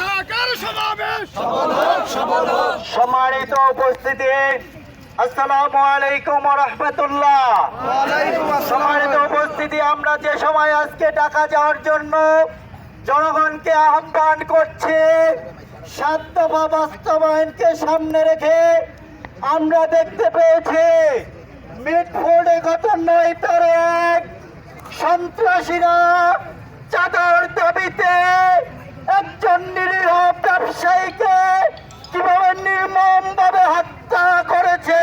ঢাকার সমাবেশ। সম্মানিত উপস্থিতি আসসালামু আলাইকুম রহমতুল্লাহ। সম্মানিত উপস্থিতি আমরা যে সময় আজকে ঢাকা যাওয়ার জন্য জনগণকে আহ্বান করছি সাত দফা বাস্তবায়নকে সামনে রেখে আমরা দেখতে পেয়েছি মিটফোর্ডে গত নয় তারিখ সন্ত্রাসীরা চাঁদার একজন নিরীহ ব্যবসায়ীকে কীভাবে নির্মম ভাবে হত্যা করেছে?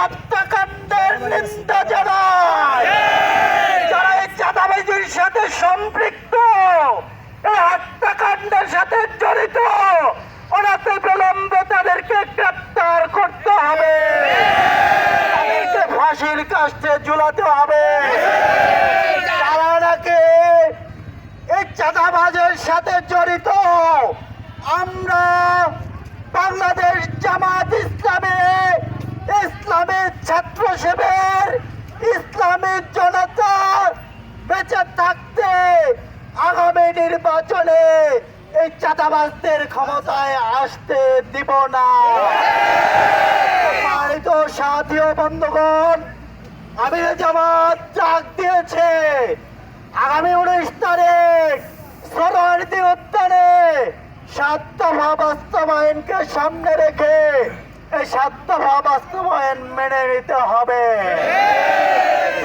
হত্যাকাণ্ডের নিন্দা চাঁদাবাজির সাথে সম্পৃক্ত হত্যাকাণ্ডের সাথে জড়িত তাদেরকে গ্রেপ্তার করতে হবে। ফাঁসির ঝুলাতে হবে তারা নাকি এই চাঁদাবাজের সাথে জড়িত। আমরা বাংলাদেশ জামাত ইসলামী ইসলামের ছাত্র শিবির, ইসলামী জনতা বেঁচে থাকতে আগামী নির্বাচনে এই চাঁদাবাজদের ক্ষমতায় আসতে দিব না। সম্মানিত সাথী ও বন্ধুগণ, আমির জামাত ডাক দিয়েছে। আগামী উনিশ তারিখ সরোয়ারদি উদ্যানে সাত দফা বাস্তবায়নকে সামনে রেখে এই সাত দফা বাস্তবায়ন মেনে নিতে হবে।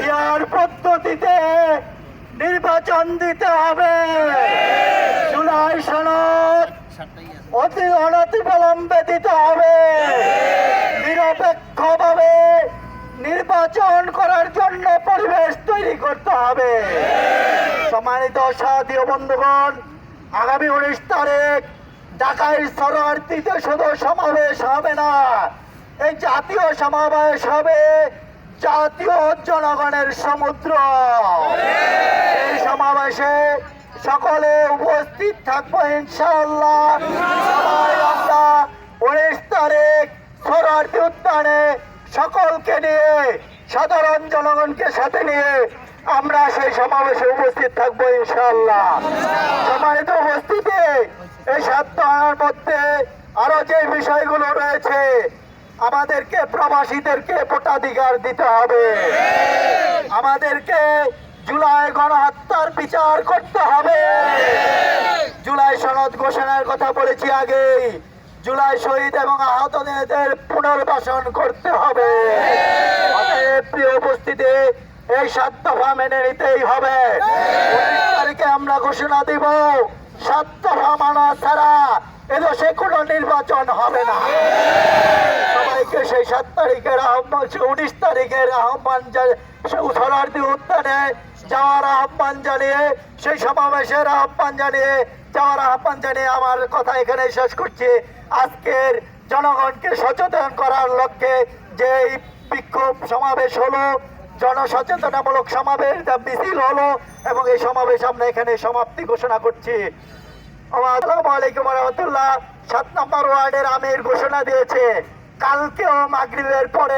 ইয়ার পদ্ধতিতে নির্বাচন দিতে হবে। জুলাই সনদ অতি অনতি বিলম্বে দিতে হবে। নিরপেক্ষভাবে নির্বাচন করার জন্য পরিবেশ তৈরি করতে হবে। সম্মানিত ও বন্ধুগণ আগামী উনিশ তারিখ ঢাকায় শরণার্থীতে শুধু সমাবেশ হবে না। এই জাতীয় সমাবেশ হবে জাতীয় জনগণের সমুদ্র। এই সমাবেশে সকলে উপস্থিত থাকব ইনশাআল্লাহ। উনিশ তারিখ শরণার্থী উদ্যানে সকলকে নিয়ে সাধারণ জনগণকে সাথে নিয়ে আমরা সেই সমাবেশে উপস্থিত থাকব ইনশাল্লাহ সম্মানিত উপস্থিতি, এই সপ্তাহের মধ্যে আরও যে বিষয়গুলো রয়েছে, আমাদেরকে প্রবাসীদেরকে ভোটাধিকার দিতে হবে। আমাদেরকে জুলাই গণহত্যার বিচার করতে হবে। জুলাই সনদ ঘোষণার কথা বলেছি আগেই। জুলাই শহীদ এবং আহতদের পুনর্বাসন করতে হবে। প্রিয় উপস্থিতি এই সাত দফা মেনে নিতেই হবে। উনিশ তারিখে আমরা ঘোষণা দিব, সাত দফা মানা ছাড়া এদেশে কোনো নির্বাচন হবে না। সবাইকে সেই সাত তারিখের আহ্বান উনিশ তারিখের আহ্বান শরণার্থী উদ্যানে যাওয়ার আহ্বান জানিয়ে, সেই সমাবেশের আহ্বান জানিয়ে, যাওয়ার আহ্বান জানিয়ে আমার কথা এখানে শেষ করছি। আজকের জনগণকে সচেতন করার লক্ষ্যে যে বিক্ষোভ সমাবেশ হলো জনসচেতনামূলক সমাবেশ, যা মিছিল হলো এবং এই সমাবেশ আমরা এখানে সমাপ্তি ঘোষণা করছি। আসসালামু আলাইকুম রহমতুল্লাহ। সাত নম্বর ওয়ার্ডের আমির ঘোষণা দিয়েছে, কালকেও মাগরিবের পরে